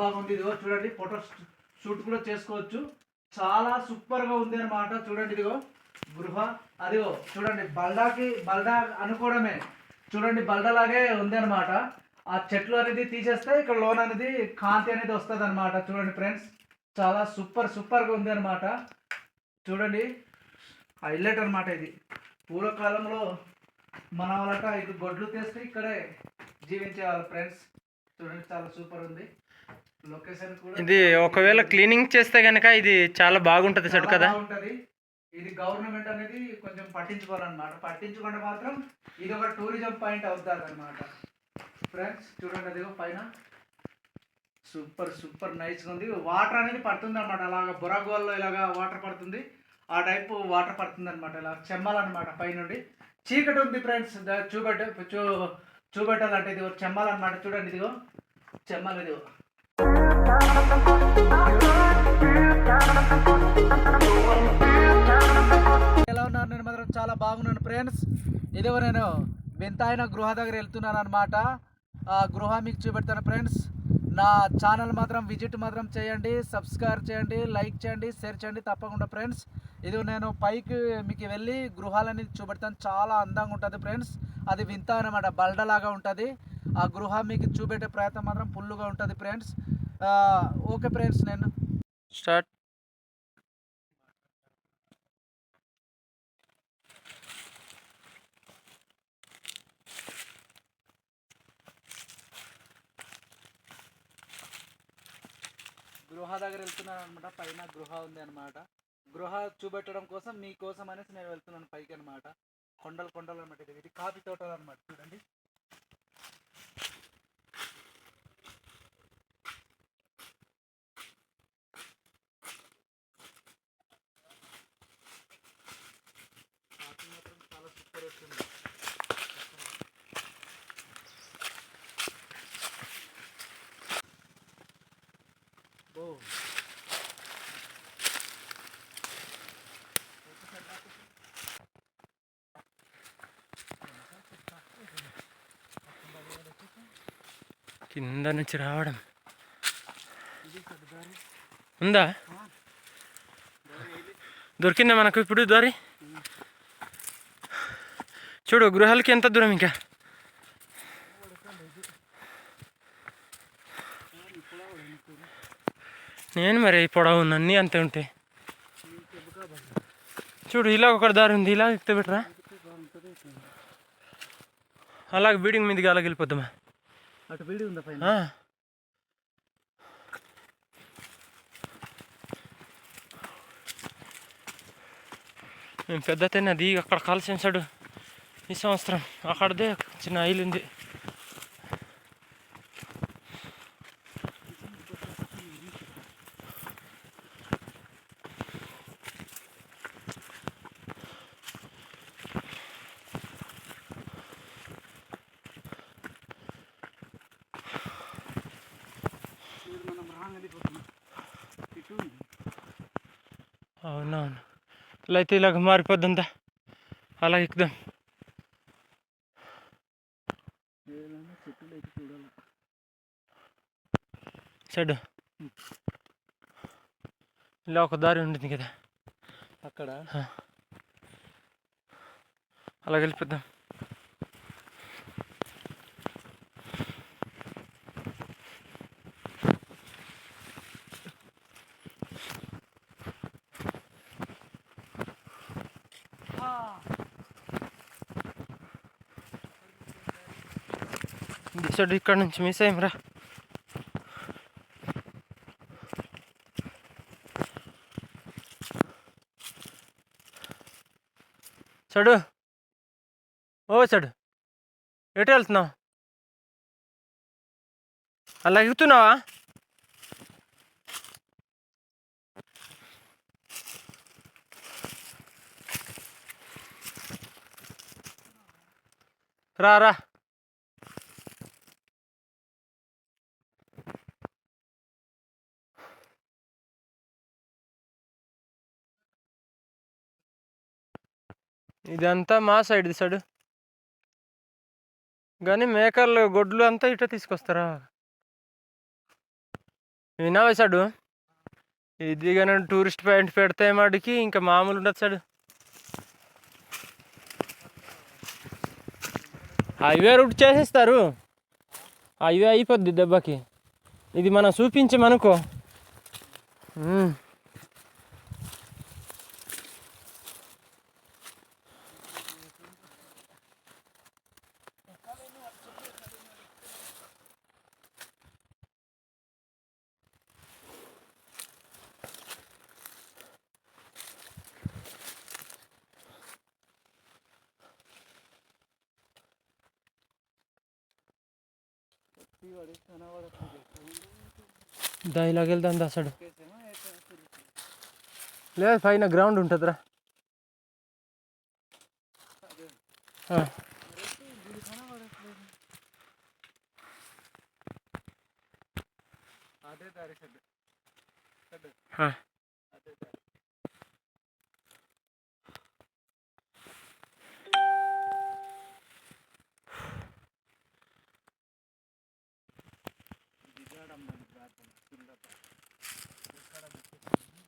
బాగుంది ఇదిగో చూడండి ఫోటో షూట్ కూడా చేసుకోవచ్చు. చాలా సూపర్గా ఉంది అనమాట చూడండి ఇదిగో. గృహ అదిగో చూడండి బల్డాకి బల్డా అనుకోవడమే. చూడండి బల్డలాగే ఉంది అనమాట ఆ చెట్లు అనేది తీసేస్తే ఇక్కడ లోన్ అనేది కాంతి అనేది వస్తుంది అనమాట చూడండి ఫ్రెండ్స్ చాలా సూపర్ సూపర్గా ఉంది అనమాట చూడండి హైలైట్ అనమాట ఇది. పూర్వకాలంలో మన వాళ్ళట ఇది గొడ్లు తెస్తే ఇక్కడే జీవించేవాళ్ళు ఫ్రెండ్స్ చూడండి చాలా సూపర్ ఉంది. ఇది ఒకవేళ క్లీనింగ్ చేస్తే కనుక ఇది చాలా బాగుంటుంది సెట్ చాలా కదా? ఇది గవర్నమెంట్ అనేది కొంచెం పట్టించుకోవాలన్నమాట. పట్టించుకుంటే మాత్రం ఇది ఒక టూరిజం పాయింట్ అవుతుంది అనమాట ఫ్రెండ్స్ చూడండి అదిగో పైన. సూపర్ సూపర్ నైస్గా ఉంది. వాటర్ అనేది పడుతుంది అనమాట అలాగా బొరగోల్లో ఇలాగా వాటర్ పడుతుంది. ఆ టైప్ వాటర్ పడుతుంది అనమాట ఇలా చెమ్మాలన్నమాట పైనుండి. చీకటి ఉంది ఫ్రెండ్స్ చూపెట్ట చూ చూపెట్టాలంటే ఇది చెమ్మాలన్నమాట. చూడండి ఇదిగో. చెమ్మాలి ఇదిగో. ఎలా ఉన్నారు? నేను మాత్రం చాలా బాగున్నాను ఫ్రెండ్స్ ఇదిగో నేను వింతాయిన గృహ దగ్గర వెళ్తున్నాను అనమాట ఆ గృహ మీకు చూపెడతాను ఫ్రెండ్స్ నా ఛానల్ మాత్రం విజిట్ మాత్రం చేయండి సబ్స్క్రైబ్ చేయండి లైక్ చేయండి షేర్ చేయండి తప్పకుండా ఫ్రెండ్స్ ఇది నేను పైకి మీకు వెళ్ళి గృహాలని చూపెడతాను. చాలా అందంగా ఉంటుంది ఫ్రెండ్స్ అది వింత అనమాట బల్డలాగా ఉంటుంది. ఆ గృహ మీకు చూపెట్టే ప్రయత్నం మాత్రం ఫుల్గా ఉంటుంది ఫ్రెండ్స్. ఓకే ఫ్రెండ్స్ నేను. స్టార్ట్. గృహ దగ్గర వెళ్తున్నాను అనమాట పైన గృహ ఉంది అనమాట గృహ చూపెట్టడం కోసం మీకోసం అనేసి నేను వెళ్తున్నాను పైకి అనమాట కొండలు కొండలు అనమాట ఇది. ఇది కాఫీ తోటలు అనమాట చూడండి. కాఫీ మాత్రం చాలా సూపర్ వస్తుంది ఓ. కింద నుంచి రావడం. ఉందా? దొరికిందా మనకు ఇప్పుడు దారి చూడు గృహాలకి ఎంత దూరం ఇంకా? నేను మరి పొడవు అన్నీ అంతే ఉంటాయి చూడు ఇలా ఒక దారి ఉంది ఇలా ఎక్కితే పెట్టరా అలాగే బిల్డింగ్ మీదకి అలాగ వెళ్ళిపోద్దామా? అటు బిల్డింగ్ ఉందా పైన. మేము పెద్ద అది అక్కడ కాల్సిన సైడు ఈ సంవత్సరం. అక్కడదే చిన్న ఐలు ఉంది ఇది మనం రాంగ్ వెళ్ళిపోతున్నాం ఇటు ఉంది అవునవును ఇలా అయితే ఇలాగ మారిపోద్దంతా అలా ఎక్కుదాం. సైడు ఇలా ఒక దారి ఉంటుంది కదా. అక్కడ? అలా వెళ్ళిపోద్దాం ఈ సైడ్ ఇక్కడ నుంచి మిస్ అయ్యాం రా. చడు ఓ చెడు ఎటు వెళ్తున్నావు? అలా ఎగుతున్నావా రా రా. ఇదంతా మా సైడ్ సైడ్. కానీ మేకర్లు గొడ్లు అంతా ఇట తీసుకొస్తారా? విన్నావా సడు? ఇది కానీ టూరిస్ట్ పాయింట్ పెడితే మాటికి ఇంకా మామూలు ఉండదు సాడు. హైవే రూట్ చేసేస్తారు. హైవే అయిపోద్ది దెబ్బకి. ఇది మనం చూపించమనుకో. దా ఇలాగ వెళ్దాం దా అసలు లేదు పైన గ్రౌండ్ ఉంటుందిరా. అదే దారి షెడ్ ఆ. అదే దారి దిగాడమ్మ నీ ప్రార్థన కిందట. ఎక్కడ పెట్టేసాను?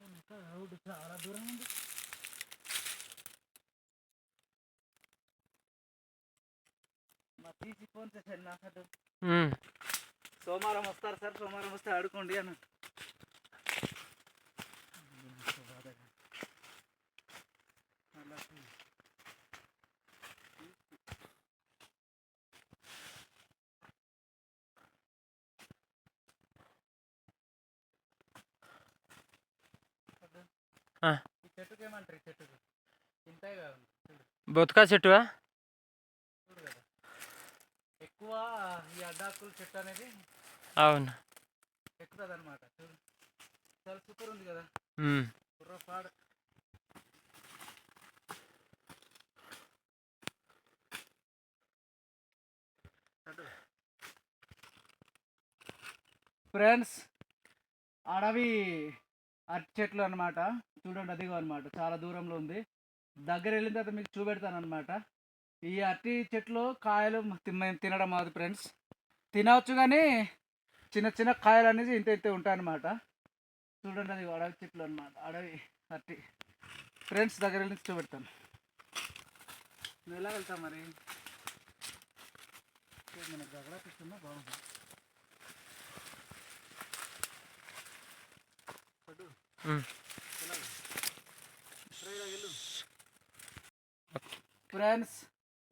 ఇంకా రోడ్డు చాలా దూరం ఉంది తీసి ఫోన్ చేశాను నా అసలు ఉమ్. సోమవారం వస్తారు సార్ సోమవారం వస్తే ఆడుకోండి అని ఆ. చెట్టుకి ఏమంటారు చెట్టుకి? కదా బొత్కా చెట్టువా? చూడు కదా. ఎక్కువ ఈ అడ్డాకుల చెట్టు అనేది అవును. ఎక్కుతుంది అనమాట చూడు. చాలా సూపర్ ఉంది కదా. కుర్రపాడు ఫ్రెండ్స్ అడవి అరటి చెట్లు అనమాట చూడండి అదిగో అనమాట చాలా దూరంలో ఉంది. దగ్గర వెళ్ళిన తర్వాత మీకు చూపెడతాను అనమాట ఈ అరటి చెట్లు కాయలు తి- మేము తినడం మాది ఫ్రెండ్స్. తినవచ్చు కానీ చిన్న చిన్న కాయలు అనేది ఇంత ఇంత ఉంటాయి అనమాట చూడండి అది అడవి చెట్లు అనమాట అడవి అరటి. ఫ్రెండ్స్ దగ్గర వెళ్ళి చూపెడతాను. నువ్వు ఎలా వెళ్తావు మరి? మన బాగుంటుంది ఫ్రెండ్స్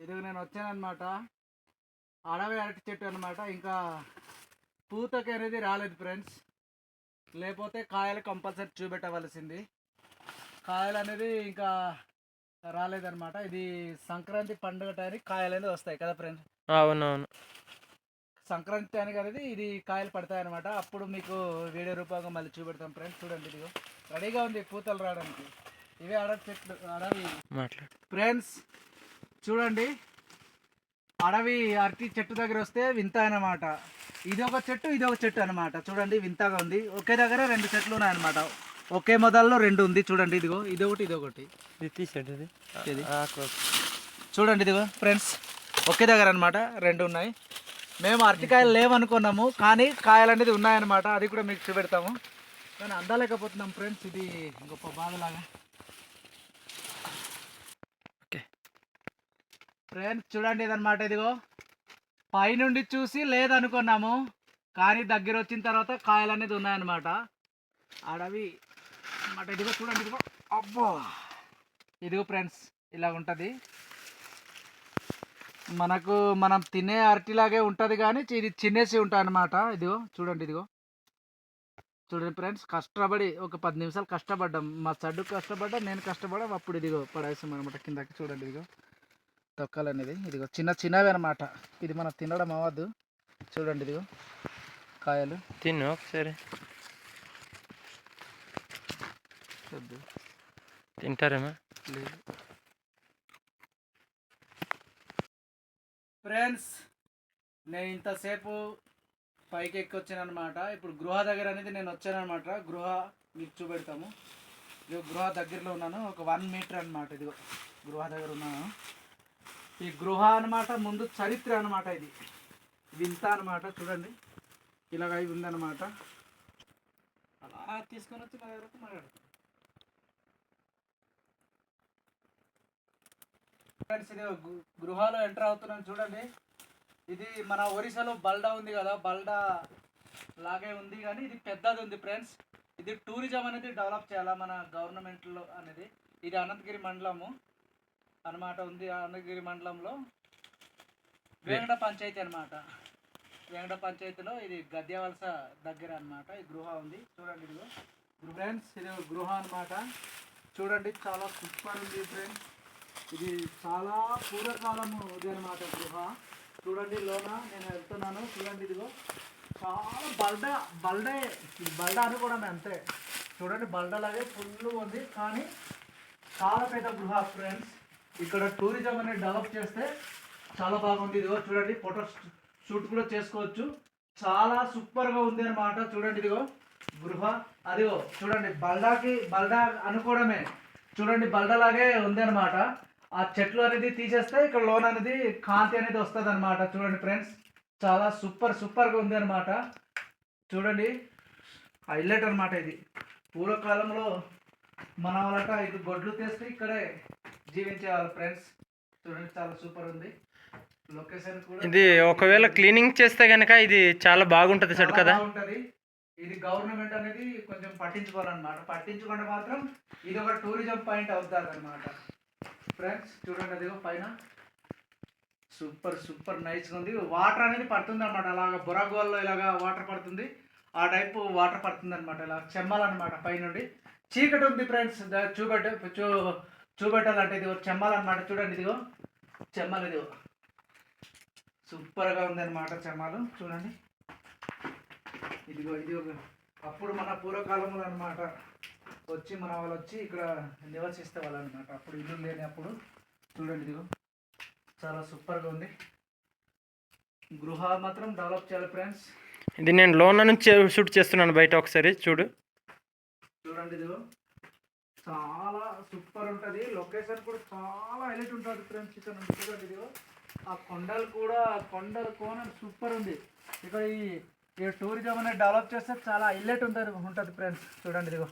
ఇది నేను వచ్చానమాట అడవి అరటి చెట్టు అనమాట ఇంకా పూతకి అనేది రాలేదు ఫ్రెండ్స్ లేకపోతే కాయలు కంపల్సరీ చూపెట్టవలసింది. కాయలు అనేది ఇంకా రాలేదన్నమాట. ఇది సంక్రాంతి పండుగ టైంకి కాయలు అనేది వస్తాయి కదా ఫ్రెండ్స్ అవునవును. సంక్రాంతి టైంకి అనేది ఇది కాయలు పడతాయి అనమాట అప్పుడు మీకు వీడియో రూపంగా మళ్ళీ చూపెడతాం ఫ్రెండ్స్. చూడండి ఇదిగో. రెడీగా ఉంది పూతలు రావడానికి. ఇవే అడవి చెట్లు అడవి. ఫ్రెండ్స్ చూడండి. అడవి అరటి చెట్టు దగ్గర వస్తే వింత అన్నమాట. ఇది ఒక చెట్టు ఇది ఒక చెట్టు అన్నమాట. చూడండి వింతగా ఉంది. ఒకే దగ్గర రెండు చెట్లు ఉన్నాయన్నమాట. ఒకే మొదల్లో రెండు ఉంది. చూడండి ఇదిగో. ఇది ఒకటి ఇది ఒకటి. చూడండి ఇదిగో ఫ్రెండ్స్. ఒకే దగ్గర అన్నమాట. రెండు ఉన్నాయి. మేము అరటికాయలు లేవనుకున్నాము కానీ కాయలు అనేది ఉన్నాయన్నమాట. అది కూడా మీకు చూపెడతాము. కానీ అందలేకపోతున్నాం ఫ్రెండ్స్ ఇది గొప్ప బాధలాగా. ఓకే. ఫ్రెండ్స్ చూడండి ఇదన్నమాట ఇదిగో. పైనుండి చూసి లేదనుకున్నాము కానీ దగ్గర వచ్చిన తర్వాత కాయలు అనేది ఉన్నాయన్నమాట. అడవి అన్నమాట. ఇదిగో చూడండి ఇదిగో. అబ్బో! ఇదిగో ఫ్రెండ్స్ ఇలా ఉంటుంది. మనకు మనం తినే అరటిలాగే ఉంటుంది కానీ ఇది చిన్నేసి ఉంటాయి అన్నమాట ఇదిగో చూడండి ఇదిగో. చూడండి ఫ్రెండ్స్ కష్టపడి ఒక పది నిమిషాలు కష్టపడ్డాం. మా చడ్డు కష్టపడ్డా నేను కష్టపడ్డా అప్పుడు ఇదిగో పడేసాం అనమాట కిందకి. చూడండి ఇదిగో. తొక్కలు అనేది. ఇదిగో చిన్న చిన్నవి అనమాట ఇది మనం తినడం అవ్వద్దు. చూడండి ఇదిగో. కాయలు. తిను ఒకసారి. తింటారేమో? లేదు. ఫ్రెండ్స్ నేను ఇంతసేపు పైకి ఎక్కి వచ్చానమాట అనమాట ఇప్పుడు గృహ దగ్గర అనేది నేను వచ్చాను అనమాట గృహ మీకు చూపెడతాము. ఇదిగో గృహ దగ్గరలో ఉన్నాను. ఒక వన్ మీటర్ అనమాట ఇదిగో గృహ దగ్గర ఉన్నాను. ఈ గృహ అనమాట ముందు చరిత్ర అనమాట ఇది. వింత అనమాట చూడండి. ఇలాగ ఇది ఉందన్నమాట. అలా తీసుకొని వచ్చి మా దగ్గరకు మాట్లాడుతాం ఫ్రెండ్స్ ఇది గృహాలు గృహాలో ఎంటర్ అవుతున్నాను చూడండి. ఇది మన ఒరిస్సాలో బల్డా ఉంది కదా బల్డా లాగే ఉంది కానీ ఇది పెద్దది ఉంది ఫ్రెండ్స్ ఇది టూరిజం అనేది డెవలప్ చేయాలా మన గవర్నమెంట్లో అనేది? ఇది అనంతగిరి మండలము అన్నమాట ఉంది అనంతగిరి మండలంలో. వేంగడ పంచాయతీ అన్నమాట. వేంగడ పంచాయతీలో ఇది గద్యవలస దగ్గర అన్నమాట. ఈ గృహ ఉంది. చూడండి ఇది ఫ్రెండ్స్ ఇది గృహ అన్నమాట. చూడండి చాలా సూపర్ ఉంది ఫ్రెండ్స్ ఇది చాలా పూర్వకాలము ఇది అనమాట గృహ. చూడండి లోన నేను వెళ్తున్నాను చూడండి ఇదిగో. చాలా బల్డ బల్డే బల్డ అనుకోవడమే అంతే. చూడండి బల్డలాగే ఫుల్ ఉంది కానీ చాలా పెద్ద గృహ ఫ్రెండ్స్. ఇక్కడ టూరిజం అనేది డెవలప్ చేస్తే చాలా బాగుంది. ఇదిగో చూడండి ఫోటో షూట్ కూడా చేసుకోవచ్చు. చాలా సూపర్గా ఉంది అనమాట చూడండి ఇదిగో గృహ. అదిగో చూడండి బల్డాకి బల్డా అనుకోవడమే. చూడండి బల్డలాగే ఉంది అనమాట ఆ చెట్లు అనేది తీసేస్తే ఇక్కడ లోన్ అనేది కాంతి అనేది వస్తుంది అనమాట చూడండి ఫ్రెండ్స్ చాలా సూపర్ సూపర్గా ఉంది అనమాట చూడండి హైలైట్ అనమాట ఇది. పూర్వకాలంలో మన వాళ్ళట ఇది గొడ్లు తెస్తే ఇక్కడే జీవించేవాళ్ళు ఫ్రెండ్స్. చూడండి చాలా సూపర్ ఉంది. లొకేషన్ కూడా ఇది ఒకవేళ క్లీనింగ్ చేస్తే కనుక ఇది చాలా బాగుంటుంది చెడు కదా? ఉంటది ఇది గవర్నమెంట్ అనేది కొంచెం పట్టించుకోవాలన్నమాట. పట్టించుకుంటే మాత్రం ఇది ఒక టూరిజం పాయింట్ అవుతుంది అనమాట ఫ్రెండ్స్ చూడండి అదిగో పైన. సూపర్ సూపర్ నైస్గా ఉంది. వాటర్ అనేది పడుతుంది అనమాట అలాగ బొరగోల్లో ఇలాగా వాటర్ పడుతుంది. ఆ టైపు వాటర్ పడుతుంది అనమాట ఇలా చెమ్మాలన్నమాట పైనుండి. చీకటి ఉంది ఫ్రెండ్స్ చూపెట్ట చూ చూపెట్టాలంటే ఇది చెమ్మాలన్నమాట. చూడండి ఇదిగో. చెమ్మలు ఇదిగో. సూపర్గా ఉంది అనమాట చెమ్మాలు. చూడండి. ఇదిగో ఇది ఒక అప్పుడు మన పూర్వకాలంలో అనమాట వచ్చి మన వాళ్ళు వచ్చి ఇక్కడ నివసిస్తే వాళ్ళు అనమాట అప్పుడు ఇల్లు లేని అప్పుడు చూడండి ఇదిగో. చాలా సూపర్గా ఉంది. గృహ మాత్రం డెవలప్ చేయాలి ఫ్రెండ్స్. ఇది నేను లోన నుంచి షూట్ చేస్తున్నాను బయట ఒకసారి చూడు. చూడండి ఇదిగో. చాలా సూపర్ ఉంటుంది. లొకేషన్ కూడా చాలా హైలైట్ ఉంటుంది ఫ్రెండ్స్ ఇక్కడ నుంచి చూడండి ఇదిగో. ఆ కొండలు కూడా కొండలు కోన సూపర్ ఉంది. ఇక్కడ ఈ ఈ టూరిజం అనేది డెవలప్ చేస్తే చాలా హైలైట్ ఉంటుంది ఉంటుంది ఫ్రెండ్స్ చూడండి ఇదిగో.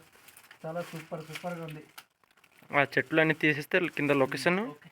చాలా సూపర్ సూపర్గా ఉంది. ఆ చెట్లు అన్ని తీసేస్తే కింద లొకేషన్ ఓకే